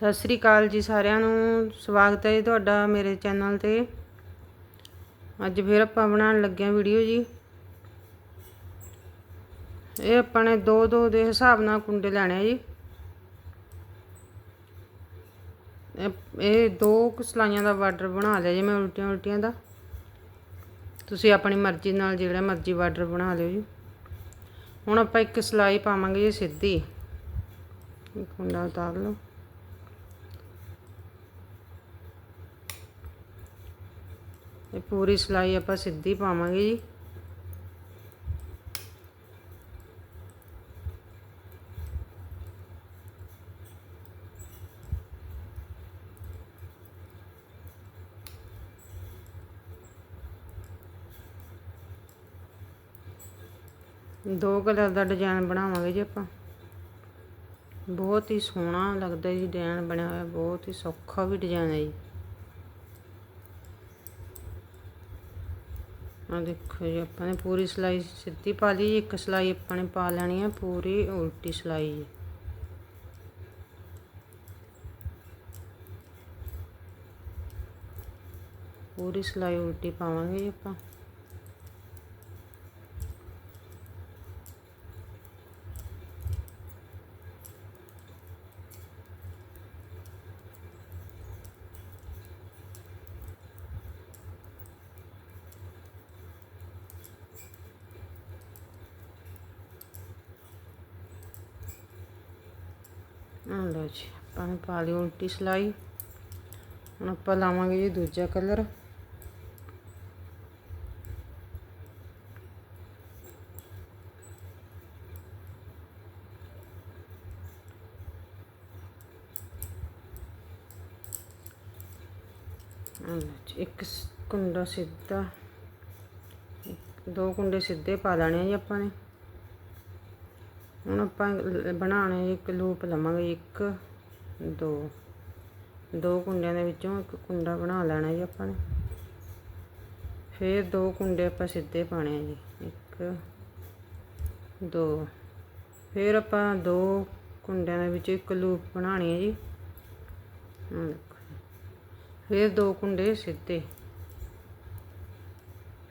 ਸਤਿ ਸ੍ਰੀ ਅਕਾਲ ਜੀ ਸਾਰਿਆਂ ਨੂੰ। ਸਵਾਗਤ ਹੈ ਜੀ ਤੁਹਾਡਾ ਮੇਰੇ ਚੈਨਲ ਤੇ। ਅੱਜ ਫਿਰ ਆਪਾਂ ਬਣਾਉਣ ਲੱਗੇ ਹਾਂ ਵੀਡੀਓ ਜੀ। ਇਹ ਆਪਾਂ ਨੇ ਦੋ ਦੋ ਦੇ ਹਿਸਾਬ ਨਾਲ ਕੁੰਡੇ ਲੈਣੇ ਆ ਜੀ। ਇਹ- ਦੋ ਕੁ ਸਲਾਈਆਂ ਦਾ ਬਾਰਡਰ ਬਣਾ ਲਿਆ ਜੀ ਮੈਂ ਉਲਟੀਆਂ ਉਲਟੀਆਂ ਦਾ। ਤੁਸੀਂ ਆਪਣੀ ਮਰਜ਼ੀ ਨਾਲ ਜਿਹੜਾ ਮਰਜ਼ੀ ਬਾਰਡਰ ਬਣਾ ਲਿਓ ਜੀ। ਹੁਣ ਆਪਾਂ ਇੱਕ ਸਲਾਈ ਪਾਵਾਂਗੇ ਜੀ ਸਿੱਧੀ। ਕੁੰਡਾ ਉਤਾਰ ਲਓ। ਇਹ ਪੂਰੀ ਸਲਾਈ ਆਪਾਂ ਸਿੱਧੀ ਪਾਵਾਂਗੇ ਜੀ। ਦੋ ਕਲਰ ਦਾ ਡਿਜ਼ਾਈਨ ਬਣਾਵਾਂਗੇ ਜੀ ਆਪਾਂ। ਬਹੁਤ ਹੀ ਸੋਹਣਾ ਲੱਗਦਾ ਜੀ, ਡਿਜ਼ਾਈਨ ਬਣਿਆ ਹੋਇਆ, ਬਹੁਤ ਹੀ ਸੌਖਾ ਵੀ ਡਿਜ਼ਾਈਨ ਹੈ ਜੀ। ਆ ਦੇਖੋ ਜੀ, ਆਪਾਂ ਨੇ ਪੂਰੀ ਸਲਾਈ ਸਿੱਧੀ ਪਾ ਲਈ, ਇੱਕ ਸਲਾਈ ਆਪਾਂ ਨੇ ਪਾ ਲੈਣੀ ਹੈ ਪੂਰੀ ਉਲਟੀ ਸਲਾਈ ਜੀ। ਪੂਰੀ ਸਲਾਈ ਉਲਟੀ ਪਾਵਾਂਗੇ ਜੀ ਆਪਾਂ। ਆ ਲਓ ਜੀ, ਆਪਾਂ ਨੇ ਪਾ ਲਈ ਉਲਟੀ ਸਲਾਈ। ਹੁਣ ਆਪਾਂ ਲਾਵਾਂਗੇ ਜੀ ਦੂਜਾ ਕਲਰ। ਇੱਕ ਕੁੰਡਾ ਸਿੱਧਾ ਦੋ ਕੁੰਡੇ ਸਿੱਧੇ ਪਾ ਲੈਣੇ ਆ ਜੀ ਆਪਾਂ ਨੇ। ਹੁਣ ਆਪਾਂ ਬਣਾਉਣੇ ਜੀ ਇੱਕ ਲੂਪ ਲਵਾਂਗੇ, ਇੱਕ, ਦੋ। ਦੋ ਕੁੰਡਿਆਂ ਦੇ ਵਿੱਚੋਂ ਇੱਕ ਕੁੰਡਾ ਬਣਾ ਲੈਣਾ ਜੀ ਆਪਾਂ ਨੇ। ਫਿਰ ਦੋ ਕੁੰਡੇ ਆਪਾਂ ਸਿੱਧੇ ਪਾਣੇ ਆ ਜੀ। ਇੱਕ, ਦੋ। ਫਿਰ ਆਪਾਂ ਦੋ ਕੁੰਡਿਆਂ ਦੇ ਵਿੱਚ ਇੱਕ ਲੂਪ ਬਣਾਣੀ ਹੈ ਜੀ। ਫਿਰ ਦੋ ਕੁੰਡੇ ਸਿੱਧੇ।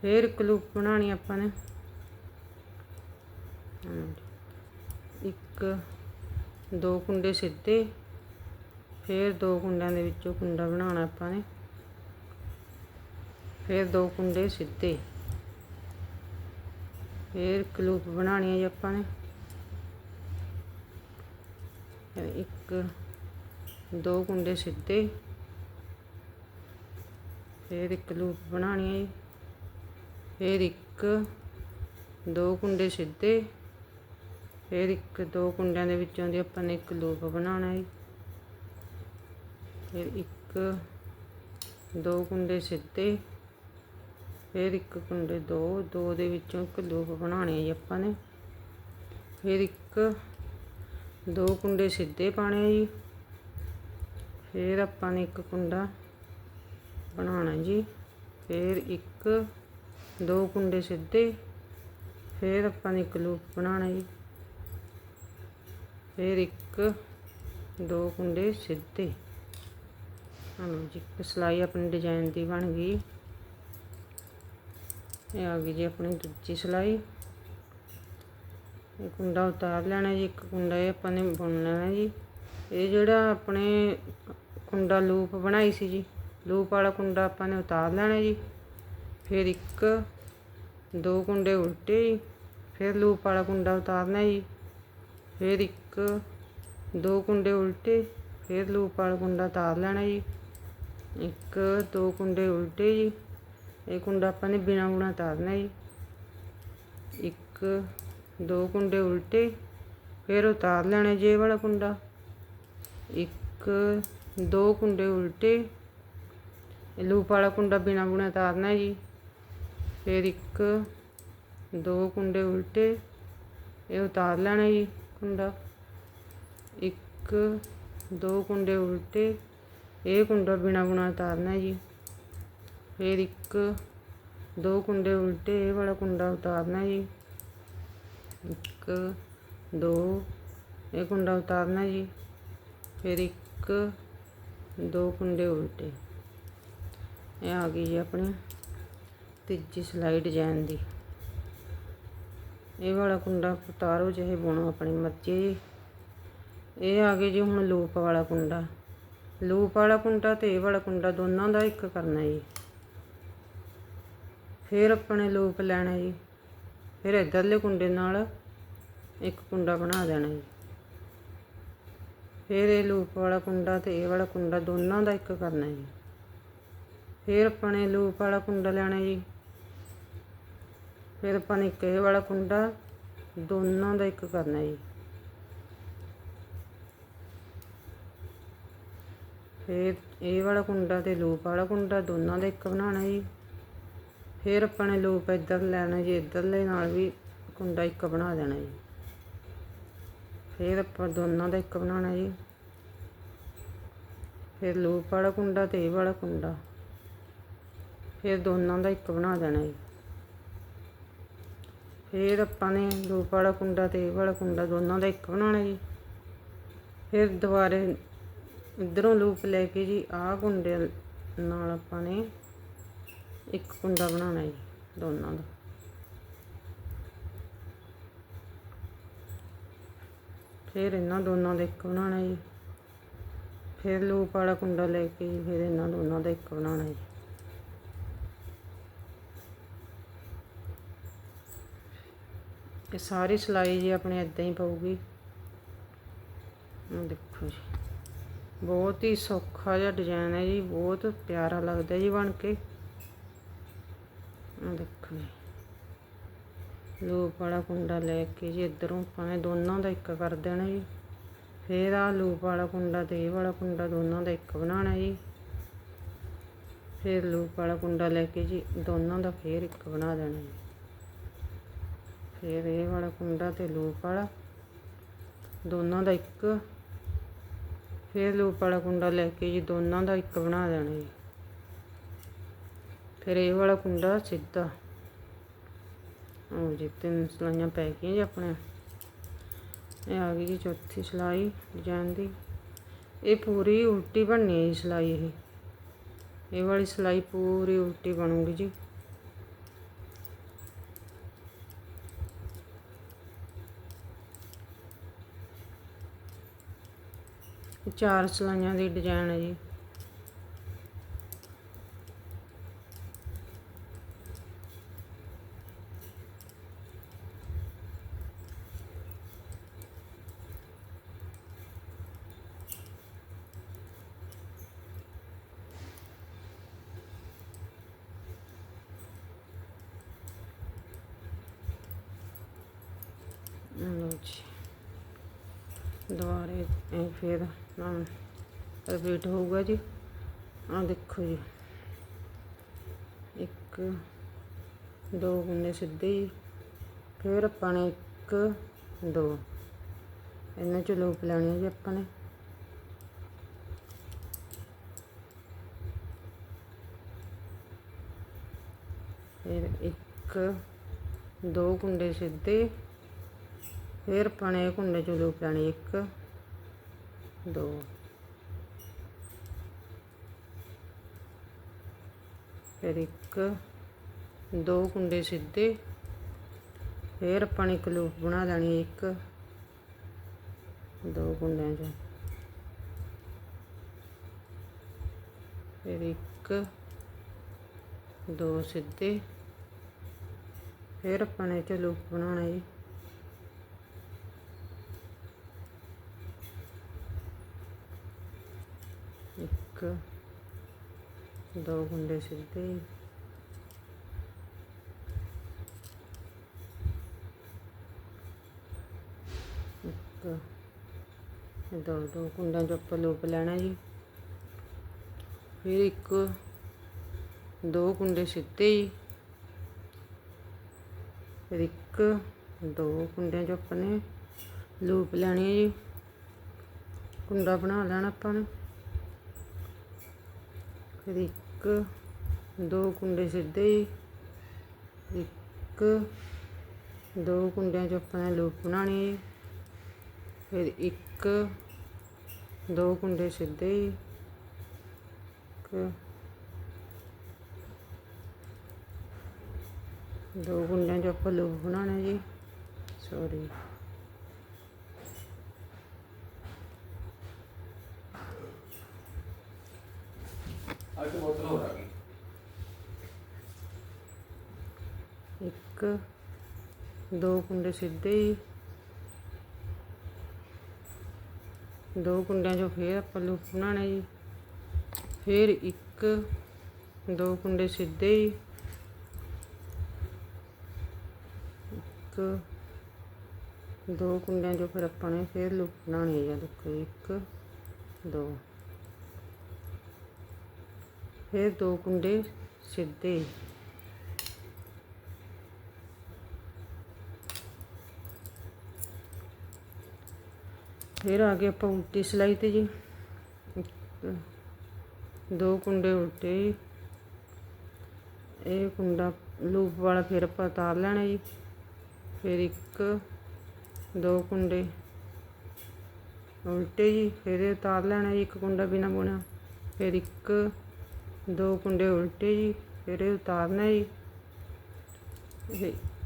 ਫਿਰ ਇੱਕ ਲੂਪ ਬਣਾਣੀ ਆਪਾਂ ਨੇ। ਆਹ ਇੱਕ, ਦੋ ਕੁੰਡੇ ਸਿੱਧੇ, ਫਿਰ ਦੋ ਕੁੰਡਿਆਂ ਦੇ ਵਿੱਚੋਂ ਕੁੰਡਾ ਬਣਾਉਣਾ ਆਪਾਂ ਨੇ। ਫਿਰ ਦੋ ਕੁੰਡੇ ਸਿੱਧੇ। ਫਿਰ ਇੱਕ ਲੂਪ ਬਣਾਉਣੀ ਹੈ ਜੀ ਆਪਾਂ ਨੇ। ਇੱਕ, ਦੋ ਕੁੰਡੇ ਸਿੱਧੇ। ਫਿਰ ਇੱਕ ਲੂਪ ਬਣਾਉਣੀ ਹੈ ਜੀ। ਫਿਰ ਇੱਕ, ਦੋ ਕੁੰਡੇ ਸਿੱਧੇ। ਫਿਰ ਇੱਕ ਦੋ ਕੁੰਡਿਆਂ ਦੇ ਵਿੱਚੋਂ ਦੀ ਆਪਾਂ ਨੇ ਇੱਕ ਲੂਪ ਬਣਾਉਣਾ ਹੈ ਫਿਰ ਇੱਕ, ਦੋ ਕੁੰਡੇ ਸਿੱਧੇ। ਫਿਰ ਇੱਕ ਕੁੰਡੇ ਦੋ ਦੋ ਦੇ ਵਿੱਚੋਂ ਇੱਕ ਲੂਪ ਬਣਾਉਣੇ ਹੈ ਜੀ ਆਪਾਂ ਨੇ। ਫਿਰ ਇੱਕ, ਦੋ ਕੁੰਡੇ ਸਿੱਧੇ ਪਾਣੇ ਆ ਜੀ। ਫਿਰ ਆਪਾਂ ਨੇ ਇੱਕ ਕੁੰਡਾ ਬਣਾਉਣਾ ਜੀ। ਫਿਰ ਇੱਕ, ਦੋ ਕੁੰਡੇ ਸਿੱਧੇ। ਫਿਰ ਆਪਾਂ ਨੇ ਇੱਕ ਲੂਪ ਬਣਾਉਣਾ ਜੀ। ਫਿਰ ਇੱਕ, ਦੋ ਕੁੰਡੇ ਸਿੱਧੇ। ਹਲੋ ਜੀ, ਇੱਕ ਸਲਾਈ ਆਪਣੀ ਡਿਜ਼ਾਈਨ ਦੀ ਬਣ ਗਈ। ਇਹ ਆ ਗਈ ਜੀ ਆਪਣੀ ਦੂਜੀ ਸਲਾਈ। ਇਹ ਕੁੰਡਾ ਉਤਾਰ ਲੈਣਾ ਜੀ, ਇੱਕ ਕੁੰਡਾ ਇਹ ਆਪਾਂ ਨੇ ਬੁਣ ਲੈਣਾ ਜੀ। ਇਹ ਜਿਹੜਾ ਆਪਣੇ ਕੁੰਡਾ ਲੂਪ ਬਣਾਈ ਸੀ ਜੀ, ਲੂਪ ਵਾਲਾ ਕੁੰਡਾ ਆਪਾਂ ਨੇ ਉਤਾਰ ਲੈਣਾ ਜੀ। ਫਿਰ ਇੱਕ, ਦੋ ਕੁੰਡੇ ਉਲਟੇ ਜੀ, ਫਿਰ ਲੂਪ ਵਾਲਾ ਕੁੰਡਾ ਉਤਾਰਨਾ ਜੀ। ਫਿਰ ਇੱਕ ਇੱਕ, ਦੋ ਕੁੰਡੇ ਉਲਟੇ, ਫਿਰ ਲੂਪ ਵਾਲਾ ਕੁੰਡਾ ਉਤਾਰ ਲੈਣਾ ਜੀ। ਇੱਕ, ਦੋ ਕੁੰਡੇ ਉਲਟੇ ਜੀ। ਇਹ ਕੁੰਡਾ ਆਪਾਂ ਨੇ ਬਿਨਾ ਬੁਣਾ ਉਤਾਰਨਾ ਜੀ। ਇੱਕ, ਦੋ ਕੁੰਡੇ ਉਲਟੇ, ਫਿਰ ਉਤਾਰ ਲੈਣਾ ਜੇ ਵਾਲਾ ਕੁੰਡਾ। ਇੱਕ, ਦੋ ਕੁੰਡੇ ਉਲਟੇ। ਇਹ ਲੂਪ ਵਾਲਾ ਕੁੰਡਾ ਬਿਨਾ ਬੁਣਾ ਉਤਾਰਨਾ ਜੀ। ਫਿਰ ਇੱਕ, ਦੋ ਕੁੰਡੇ ਉਲਟੇ। ਇਹ ਉਤਾਰ ਲੈਣਾ ਜੀ ਕੁੰਡਾ। ਇੱਕ, ਦੋ ਕੁੰਡੇ ਉਲਟੇ, ਇਹ ਕੁੰਡਾ ਬਿਨਾ ਬੁਣਾ ਉਤਾਰਨਾ ਜੀ। ਫਿਰ ਇੱਕ, ਦੋ ਕੁੰਡੇ ਉਲਟੇ, ਇਹ ਵਾਲਾ ਕੁੰਡਾ ਉਤਾਰਨਾ ਜੀ। ਇੱਕ, ਦੋ, ਇਹ ਕੁੰਡਾ ਉਤਾਰਨਾ ਜੀ। ਫਿਰ ਇੱਕ, ਦੋ ਕੁੰਡੇ ਉਲਟੇ। ਇਹ ਆ ਗਈ ਜੀ ਆਪਣੀ ਤੀਜੀ ਸਲਾਈ ਡਿਜ਼ਾਈਨ ਦੀ। ਇਹ ਵਾਲਾ ਕੁੰਡਾ ਉਤਾਰੋ, ਚਾਹੇ ਬੁਣੋ, ਆਪਣੀ ਮਰਜ਼ੀ ਜੀ। ਇਹ ਆ ਗਏ ਜੀ ਹੁਣ ਲੂਪ ਵਾਲਾ ਕੁੰਡਾ। ਲੂਪ ਵਾਲਾ ਕੁੰਡਾ ਤੇ ਇਹ ਵਾਲਾ ਕੁੰਡਾ ਦੋਨਾਂ ਦਾ ਇੱਕ ਕਰਨਾ ਜੀ। ਫਿਰ ਆਪਾਂ ਨੇ ਲੂਪ ਲੈਣਾ ਜੀ। ਫਿਰ ਇਧਰਲੇ ਕੁੰਡੇ ਨਾਲ ਇੱਕ ਕੁੰਡਾ ਬਣਾ ਦੇਣਾ ਜੀ। ਫਿਰ ਇਹ ਲੂਪ ਵਾਲਾ ਕੁੰਡਾ ਤੇ ਇਹ ਵਾਲਾ ਕੁੰਡਾ ਦੋਨਾਂ ਦਾ ਇੱਕ ਕਰਨਾ ਜੀ। ਫਿਰ ਆਪਾਂ ਨੇ ਲੂਪ ਵਾਲਾ ਕੁੰਡਾ ਲੈਣਾ ਜੀ। ਫਿਰ ਆਪਾਂ ਨੇ ਇੱਕ ਇਹ ਵਾਲਾ ਕੁੰਡਾ ਦੋਨਾਂ ਦਾ ਇੱਕ ਕਰਨਾ ਜੀ। ਫਿਰ ਇਹ ਵਾਲਾ ਕੁੰਡਾ ਤੇ ਲੂਪ ਵਾਲਾ ਕੁੰਡਾ ਦੋਨਾਂ ਦਾ ਇੱਕ ਬਣਾਉਣਾ ਜੀ। ਫਿਰ ਆਪਾਂ ਨੇ ਲੂਪ ਇੱਧਰ ਲੈਣਾ ਜੀ, ਇੱਧਰਲੇ ਨਾਲ ਵੀ ਕੁੰਡਾ ਇੱਕ ਬਣਾ ਦੇਣਾ ਜੀ। ਫਿਰ ਆਪਾਂ ਦੋਨਾਂ ਦਾ ਇੱਕ ਬਣਾਉਣਾ ਜੀ। ਫਿਰ ਲੂਪ ਵਾਲਾ ਕੁੰਡਾ ਤੇ ਇਹ ਵਾਲਾ ਕੁੰਡਾ। ਫਿਰ ਦੋਨਾਂ ਦਾ ਇੱਕ ਬਣਾ ਦੇਣਾ ਜੀ। ਫਿਰ ਆਪਾਂ ਨੇ ਲੂਪ ਵਾਲਾ ਕੁੰਡਾ ਤੇ ਇਹ ਵਾਲਾ ਕੁੰਡਾ ਦੋਨਾਂ ਦਾ ਇੱਕ ਬਣਾਉਣਾ ਜੀ। ਫਿਰ ਦੁਬਾਰੇ ਇਧਰੋਂ ਲੂਪ ਲੈ ਕੇ ਜੀ, ਆਹ ਕੁੰਡੇ ਨਾਲ ਆਪਾਂ ਨੇ ਇੱਕ ਕੁੰਡਾ ਬਣਾਉਣਾ ਜੀ, ਦੋਨਾਂ ਦਾ। ਫਿਰ ਇਹਨਾਂ ਦੋਨਾਂ ਦਾ ਇੱਕ ਬਣਾਉਣਾ ਜੀ। ਫਿਰ ਲੂਪ ਵਾਲਾ ਕੁੰਡਾ ਲੈ ਕੇ ਜੀ, ਫਿਰ ਇਹਨਾਂ ਦੋਨਾਂ ਦਾ ਇੱਕ ਬਣਾਉਣਾ ਜੀ। ਇਹ ਸਾਰੀ ਸਿਲਾਈ ਜੀ ਆਪਣੇ ਇਦਾਂ ਹੀ ਪਊਗੀ। ਦੇਖੋ ਜੀ। ਬਹੁਤ ਹੀ ਸੌਖਾ ਜਿਹਾ ਡਿਜ਼ਾਈਨ ਹੈ ਜੀ, ਬਹੁਤ ਪਿਆਰਾ ਲੱਗਦਾ ਜੀ ਬਣ ਕੇ। ਆਹ ਦੇਖੋ ਲੂਪ ਵਾਲਾ ਕੁੰਡਾ ਲੈ ਕੇ ਜੀ ਇਧਰੋਂ ਪਾਣੇ ਦੋਨਾਂ ਦਾ ਇੱਕ ਕਰ ਦੇਣਾ ਜੀ। ਫਿਰ ਆ ਲੂਪ ਵਾਲਾ ਕੁੰਡਾ ਤੇ ਇਹ ਵਾਲਾ ਕੁੰਡਾ ਦੋਨਾਂ ਦਾ ਇੱਕ ਬਣਾਉਣਾ ਜੀ। ਫਿਰ ਲੂਪ ਵਾਲਾ ਕੁੰਡਾ ਲੈ ਕੇ ਜੀ ਦੋਨਾਂ ਦਾ ਫੇਰ ਇੱਕ ਬਣਾ ਦੇਣਾ ਜੀ। ਫਿਰ ਇਹ ਵਾਲਾ ਕੁੰਡਾ ਤੇ ਲੂਪ ਵਾਲਾ ਦੋਨਾਂ ਦਾ ਇੱਕ ਫਿਰ ਲੂਪ ਵਾਲਾ ਕੁੰਡਾ ਲੈ ਕੇ ਜੀ ਦੋਨਾਂ ਦਾ ਇੱਕ ਬਣਾ ਦੇਣਾ ਜੀ। ਫਿਰ ਇਹ ਵਾਲਾ ਕੁੰਡਾ ਸਿੱਧਾ। ਉਹ ਜੀ, ਤਿੰਨ ਸਲਾਈਆਂ ਪੈ ਗਈਆਂ ਜੀ ਆਪਣੇ। ਇਹ ਆ ਗਈ ਜੀ ਚੌਥੀ ਸਲਾਈ ਡਿਜ਼ਾਈਨ ਦੀ। ਇਹ ਪੂਰੀ ਉਲਟੀ ਬਣਨੀ ਹੈ ਜੀ ਸਲਾਈ ਇਹ। ਇਹ ਵਾਲੀ ਸਲਾਈ ਪੂਰੀ ਉਲਟੀ ਬਣੂਗੀ ਜੀ। ਚਾਰ ਸਲਾਈਆਂ ਦੀ ਡਿਜ਼ਾਈਨ ਹੈ ਜੀ। ਲਓ ਜੀ। ਦੁਬਾਰੇ ਫਿਰ ਰਿਪੀਟ ਹੋਊਗਾ ਜੀ। ਆਹ ਦੇਖੋ ਜੀ। ਇੱਕ, ਦੋ ਗੁੰਨੇ ਸਿੱਧੇ ਜੀ ਫਿਰ ਆਪਾਂ ਨੇ ਇੱਕ, ਦੋ। ਇਹਨਾਂ ਚ ਲੂਪ ਲੈਣੀ ਆ ਜੀ ਆਪਾਂ ਨੇ। ਫਿਰ ਇੱਕ, ਦੋ ਕੁੰਡੇ ਸਿੱਧੇ। ਫਿਰ ਆਪਾਂ ਨੇ ਕੁੰਡੇ ਚ ਲੂਪ ਲੈਣੀ ਇੱਕ। ਦੋ। ਫਿਰ ਇੱਕ, ਦੋ ਕੁੰਡੇ ਸਿੱਧੇ। ਫਿਰ ਆਪਾਂ ਨੇ ਇੱਕ ਲੂਪ ਬਣਾ ਲੈਣੀ ਇੱਕ। ਦੋ ਕੁੰਡਿਆਂ ਚ। ਫਿਰ ਇੱਕ, ਦੋ ਸਿੱਧੇ। ਫਿਰ ਆਪਾਂ ਨੇ ਇਹ 'ਚ ਲੂਪ ਬਣਾਉਣਾ ਜੀ ਇੱਕ, ਦੋ ਗੁੰਡੇ ਸਿੱਧੇ। ਇੱਕ, ਦੋ ਦੋ ਕੁੰਡਾਂ ਚੋਂ ਆਪਾਂ ਲੂਪ ਲੈਣਾ ਜੀ। ਫਿਰ ਇੱਕ, ਦੋ ਕੁੰਡੇ ਸਿੱਧੇ ਜੀ। ਫਿਰ ਇੱਕ, ਦੋ ਕੁੰਡਿਆਂ ਚੋਂ ਆਪਾਂ ਨੇ ਲੂਪ ਲੈਣੀ ਹੈ ਜੀ। ਕੁੰਡਾ ਬਣਾ ਲੈਣਾ ਆਪਾਂ ਨੇ। ਫਿਰ ਇੱਕ, ਦੋ ਕੁੰਡੇ ਸਿੱਧੇ ਹੀ। ਇੱਕ, ਦੋ ਕੁੰਡਿਆਂ ਚ ਆਪਾਂ ਨੇ ਲੂਪ ਬਣਾਉਣੀ ਹੈ। ਫਿਰ ਇੱਕ, ਦੋ ਕੁੰਡੇ ਸਿੱਧੇ ਹੀ। ਇੱਕ, ਦੋ ਕੁੰਡਿਆਂ 'ਚ ਆਪਾਂ ਲੂਪ ਬਣਾਉਣਾ ਜੀ। ਸੌਰੀ ਅੱਜ ਬੋਤਲ ਹੋਰ ਆ ਗਈ। ਇੱਕ, ਦੋ ਕੁੰਡੇ ਸਿੱਧੇ ਹੀ। ਦੋ ਕੁੰਡਿਆਂ 'ਚੋਂ ਫੇਰ ਆਪਾਂ ਲੂਪ ਬਣਾਉਣਾ ਜੀ। ਫੇਰ ਇੱਕ, ਦੋ ਕੁੰਡੇ ਸਿੱਧੇ ਹੀ। ਇੱਕ, ਦੋ ਕੁੰਡਿਆਂ 'ਚੋਂ ਫਿਰ ਆਪਾਂ ਨੇ ਫੇਰ ਲੂਪ ਬਣਾਉਣੀ ਹੈ ਦੇਖੋ ਇੱਕ, ਦੋ। ਫਿਰ ਦੋ ਕੁੰਡੇ ਸਿੱਧੇ। ਫਿਰ ਆ ਗਏ ਆਪਾਂ ਉਲਟੀ ਸਿਲਾਈ ਤੇ ਜੀ। ਦੋ ਕੁੰਡੇ ਉਲਟੇ। ਜੀ। ਇਹ ਕੁੰਡਾ ਲੂਪ ਵਾਲਾ ਫਿਰ ਆਪਾਂ ਉਤਾਰ ਲੈਣਾ ਜੀ। ਫਿਰ ਇੱਕ, ਦੋ ਕੁੰਡੇ ਉਲਟੇ ਜੀ। ਫਿਰ ਉਤਾਰ ਲੈਣਾ ਜੀ ਇੱਕ ਕੁੰਡਾ ਬਿਨਾ ਬੁਣਿਆ ਫਿਰ ਇੱਕ ਦੋ ਕੁੰਡੇ ਉਲਟੇ ਜੀ ਫਿਰ ਇਹ ਉਤਾਰਨਾ ਜੀ।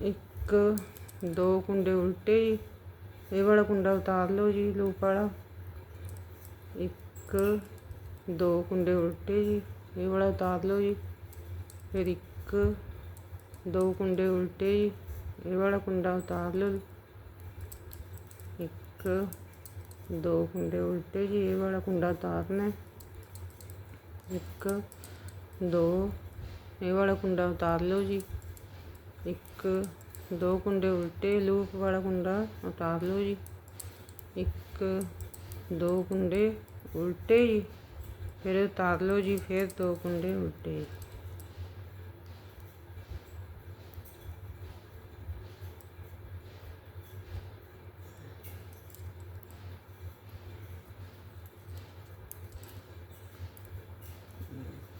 ਇੱਕ, ਦੋ ਕੁੰਡੇ ਉਲਟੇ ਜੀ। ਇਹ ਵਾਲਾ ਕੁੰਡਾ ਉਤਾਰ ਲਓ ਜੀ, ਲੂਪ ਵਾਲਾ। ਇੱਕ, ਦੋ ਕੁੰਡੇ ਉਲਟੇ ਜੀ, ਇਹ ਵਾਲਾ ਉਤਾਰ ਲਓ ਜੀ। ਫਿਰ ਇੱਕ, ਦੋ ਕੁੰਡੇ ਉਲਟੇ ਜੀ, ਇਹ ਵਾਲਾ ਕੁੰਡਾ ਉਤਾਰ ਲਓ ਇੱਕ, ਦੋ ਕੁੰਡੇ ਉਲਟੇ ਜੀ, ਇਹ ਵਾਲਾ ਕੁੰਡਾ ਉਤਾਰਨਾ। ਇੱਕ ਦੋ। ਇਹ ਵਾਲਾ ਕੁੰਡਾ ਉਤਾਰ ਲਓ ਜੀ। ਇੱਕ, ਦੋ ਕੁੰਡੇ ਉਲਟੇ ਲੂਪ ਵਾਲਾ ਕੁੰਡਾ ਉਤਾਰ ਲਓ ਜੀ। ਇੱਕ, ਦੋ ਕੁੰਡੇ ਉਲਟੇ ਜੀ। ਫਿਰ ਉਤਾਰ ਲਓ ਜੀ, ਫਿਰ ਦੋ ਕੁੰਡੇ ਉਲਟੇ ਜੀ।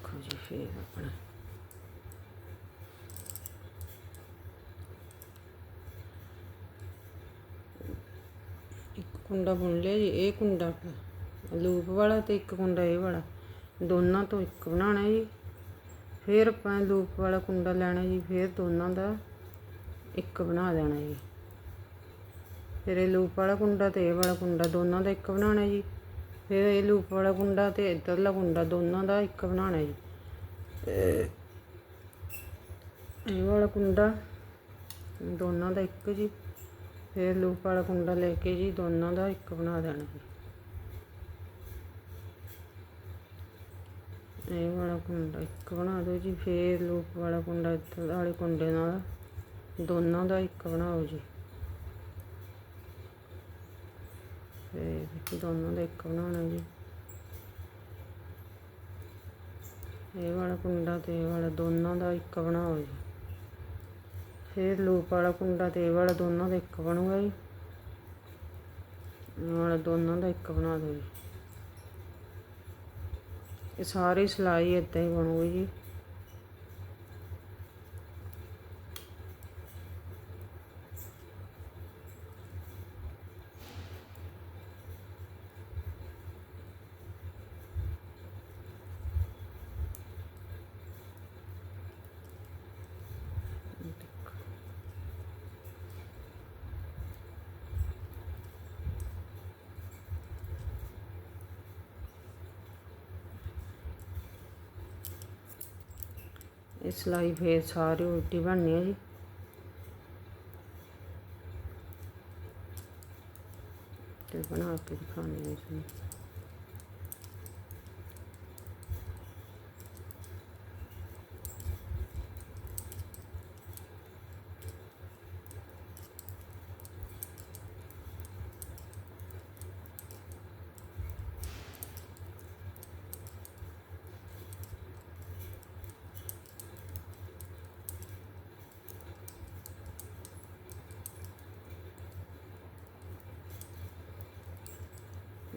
ਦੇਖੋ ਜੀ ਫਿਰ ਆਪਣਾ ਇੱਕ ਕੁੰਡਾ ਬੁਣ ਲਿਆ ਜੀ, ਇਹ ਕੁੰਡਾ ਲੂਪ ਵਾਲਾ ਤੇ ਇੱਕ ਕੁੰਡਾ ਇਹ ਵਾਲਾ। ਦੋਨਾਂ ਤੋਂ ਇੱਕ ਬਣਾਉਣਾ ਜੀ। ਫਿਰ ਆਪਾਂ ਲੂਪ ਵਾਲਾ ਕੁੰਡਾ ਲੈਣਾ ਜੀ, ਫਿਰ ਦੋਨਾਂ ਦਾ ਇੱਕ ਬਣਾ ਦੇਣਾ ਜੀ। ਫਿਰ ਇਹ ਲੂਪ ਵਾਲਾ ਕੁੰਡਾ ਤੇ ਇਹ ਵਾਲਾ ਕੁੰਡਾ ਦੋਨਾਂ ਦਾ ਇੱਕ ਬਣਾਉਣਾ ਜੀ। ਫਿਰ ਇਹ ਲੂਪ ਵਾਲਾ ਕੁੰਡਾ ਤੇ ਇੱਧਰਲਾ ਕੁੰਡਾ ਦੋਨਾਂ ਦਾ ਇੱਕ ਬਣਾਉਣਾ ਜੀ। ਇਹ ਵਾਲਾ ਕੁੰਡਾ ਦੋਨਾਂ ਦਾ ਇੱਕ ਜੀ। ਫਿਰ ਲੂਪ ਵਾਲਾ ਕੁੰਡਾ ਲੈ ਕੇ ਜੀ, ਦੋਨਾਂ ਦਾ ਇੱਕ ਬਣਾ ਦੇਣਾ। ਜੀ ਇਹ ਵਾਲਾ ਕੁੰਡਾ ਇੱਕ ਬਣਾ ਦਿਓ ਜੀ, ਫਿਰ ਲੂਪ ਵਾਲਾ ਕੁੰਡਾ ਇੱਧਰ ਵਾਲੇ ਕੁੰਡੇ ਨਾਲ ਦੋਨਾਂ ਦਾ ਇੱਕ ਬਣਾਓ ਜੀ। ਫਿਰ ਦੋਨਾਂ ਦਾ ਇੱਕ ਬਣਾਉਣਾ ਜੀ। ਇਹ ਵਾਲਾ ਕੁੰਡਾ ਤੇ ਇਹ ਵਾਲਾ ਦੋਨਾਂ ਦਾ ਇੱਕ ਬਣਾਓ ਜੀ। ਫਿਰ ਲੂਪ ਵਾਲਾ ਕੁੰਡਾ ਤੇ ਵਾਲਾ ਦੋਨਾਂ ਦਾ ਇੱਕ ਬਣੂਗਾ ਜੀ। ਵਾਲਾ ਦੋਨਾਂ ਦਾ ਇੱਕ ਬਣਾ ਦਿਓ ਜੀ। ਇਹ ਸਾਰੀ ਸਿਲਾਈ ਇੱਦਾਂ ਹੀ ਬਣੂਗੀ ਜੀ। ਇਸ ਲਈ ਫੇਰ ਸਾਰੀ ਉਲਟੀ ਬਣਨੀ ਹੈ ਜੀ। ਤੇ ਬਣਾ ਕੇ ਦਿਖਾਉਂਦੀ ਹਾਂ ਤੁਹਾਨੂੰ।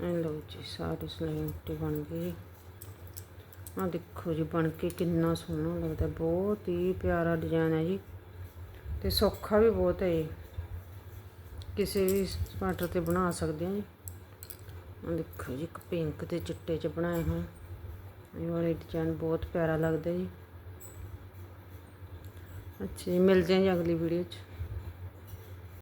ਲਓ ਜੀ, ਸਾਰੀ ਸਿਲਾਈ ਉੱਤੇ ਬਣ ਗਈ ਆ ਦੇਖੋ ਜੀ, ਬਣ ਕੇ ਕਿੰਨਾ ਸੋਹਣਾ ਲੱਗਦਾ, ਬਹੁਤ ਹੀ ਪਿਆਰਾ ਡਿਜ਼ਾਈਨ ਹੈ ਜੀ। ਤੇ ਸੌਖਾ ਵੀ ਬਹੁਤ ਹੈ ਇਹ। ਕਿਸੇ ਵੀ ਸਵਾਟਰ ਤੇ ਬਣਾ ਸਕਦੇ ਹਾਂ ਜੀ। ਆਹ ਦੇਖੋ ਜੀ, ਇੱਕ ਪਿੰਕ ਤੇ ਚਿੱਟੇ ਚ ਬਣਾਏ ਹੋਏ। ਇਹ ਵਾਲੇ ਡਿਜ਼ਾਈਨ ਬਹੁਤ ਪਿਆਰਾ ਲੱਗਦਾ ਜੀ। ਅੱਛਾ ਜੀ, ਮਿਲਦੇ ਹਾਂ ਜੀ ਅਗਲੀ ਵੀਡੀਓ 'ਚ।